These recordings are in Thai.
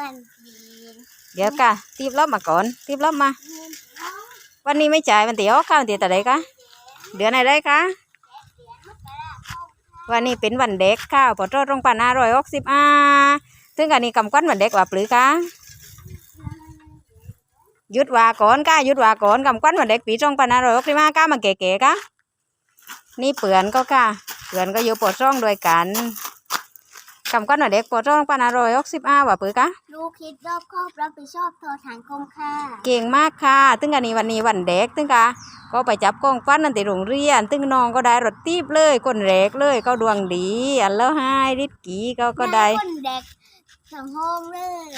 วันจีนเดี๋ยวกะตีบรอบมาก่อนตีบรอบมา วันนี้ไม่จ่ายวันเดียวข้าววันเดียวแต่ใดคะเดือนไรคะเสียนกระดาษเข้วันนี้เป็นวันเด็กค่ะปอตรงปันห้าร้อยหกสิบอ่าซึ่งอันนี้กำก้อนวันเด็กว่าปรือคะยุดว่าก่อนก้ายุดว่าก่อนกำก้อนวันเด็กปีตรงปันห้าร้อยหกสิบห้าก้ามาเก๋ๆคะนี่เปื่อนก็ค่ะเปื่อนก็อยู่ปอตรงด้วยกัน กำก้อนวันเด็กปอตรงปันห้าร้อยหกสิบห้าว่าปรือคะลูกคิดรอบครอบรับผิดชอบโทรทางคมค่ะ เก่งมากค่ะตึงอันนี้วันนี้วันเด็กตึงกะก็ไปจับกล้องฟันนั่นติโรงเรียน ตึงน้องก็ได้รถตีบเลยคนแรกเลยก็ดวงดีอันแล้วให้ริดกีก็ก็ได้คนเด็กสังห้องเลย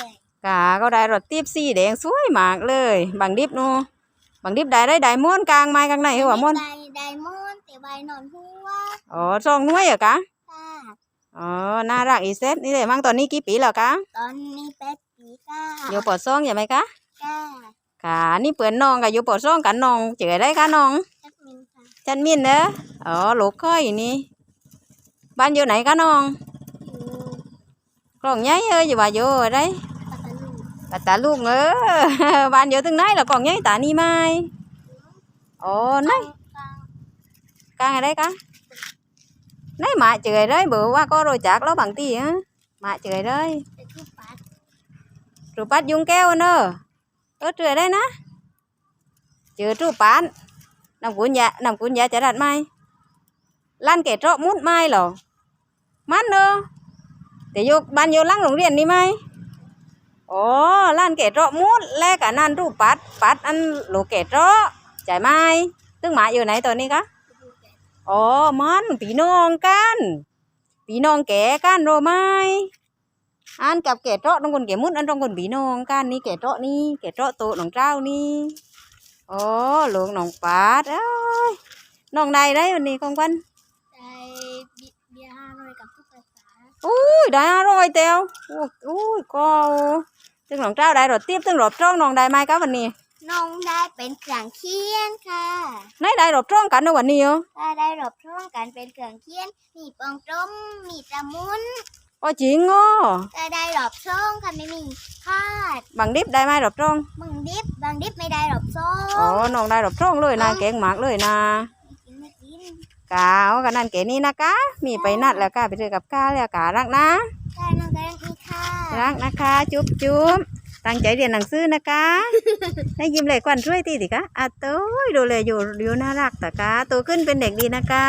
กะก็ได้รถตีบสีแดงสวยมากเลย บางดิบนูบางดิบได้ได้ได้ม้วนกลางไม้กลางในหัวม้วนไดไดมอนด์แต่ใบหนอนหัวอ๋อซองน้วยเหรอกะค่ะ อ๋อ น่ารักอีเซตนี่เลยมั่งตอนนี้กี่ปีแล้วกะตอนนี้เป็ดปีค่ะอยู่ปอดซองใช่ไหมคะค่ะค่ะนี่เปื่อนน้องกับอยู่ปอดซองกันน้องเจอได้ค่ะน้องจัดมินค่ะจันมินเนอะอ๋อลูกค่อยนี่บ้านอยู่ไหนคะน้องอยู่กล่องใหญ่เอ้ยอยู่ว่าอยู่ ở đây ปัตตานี bà ta luôn ơ bạn vô từng này là còn nhảy tạ ni mai ồ này กลาง càng ở đây cả Nấy mạ chửi đấy bữa qua có rồi chạc nó bằng tí á. Mạ chửi đấy. Trụ bát dùng keo nữa. Ớt chửi đấy nè. Chửi trụ bát. Nằm cuốn nhà, dạ, nằm cuốn nhà dạ chả đặt mai. Lăn kẻ trọ mút mai lò. Mát nữa. Thì vô ban vô lăng lồng điện đi mai. Ồ, lăn kẻ trọ mút. Lê cả nan trụ bát. Bát ăn lô kẻ trọ. chạy mai. Tương mạ vô này tôi đi cá. อ๋อมันพี่น้องกันพี่น้องแก่กันโรไหมอันกับแก่เจาะน้องคนแก่มุดอันน้องคนพี่น้องกันนี่แก่เจาะนี่แก่เจาะโตน้องเจ้านี่อ๋อหลวงน้องปาดเอ้ยน้องใดได้วันนี้ของกันได้เบียร์ห้าร้อยกับทุกภาษาอุ้ยได้อร่อยเตียวอุ้ยอุ้ยก็ตึงน้องเจ้าได้รถเตียบตึงรถจ้องน้องได้ไหมครับวันนี้ น้องได้เป็นเครื่องเคียนค่ะไหนได้รถจ้องกันในวันนี้เหรอถ้าได้รบช่วงกันเป็นเครื่องเคียน มีปองต้มมีตะมุนอ๋อจริงอ๋อถ้าได้รบช่วงค่ะไม่มีพลาดบางดิบได้ไหมรถจ้องมึงดิบบางดิบไม่ได้รบช่วอ๋องน้องได้รถจ้องเลยนะเก่งมากเลยนะไม่กินไม่กินกาเอากันนั่นเก๋นี่นะคะ มีไปนัดแล้วก็ไปเจอกับก้าแล้วการักนะถ้าน้องกำลังอีกค่ะรักนะคะจุ๊บจุ๊บ ตั้งใจเรียนหนังสือนะคะให้ยิ้มเลยกวันช่วยทีสิคะอะโต้ยดูเลยอยู่อยู่น่ารักแต่กาโตขึ้นเป็นเด็กดีนะคะ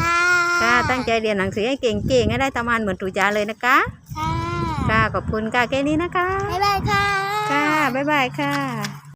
ค่ะค่ะตั้งใจเรียนหนังสือให้เก่งๆให้ได้ตำมานเหมือนตูจาเลยนะคะ ค่ะ ค่ะขอบคุณค่ะแค่นี้นะคะ บ๊ายบายค่ะ ค่ะบ๊ายบายค่ะ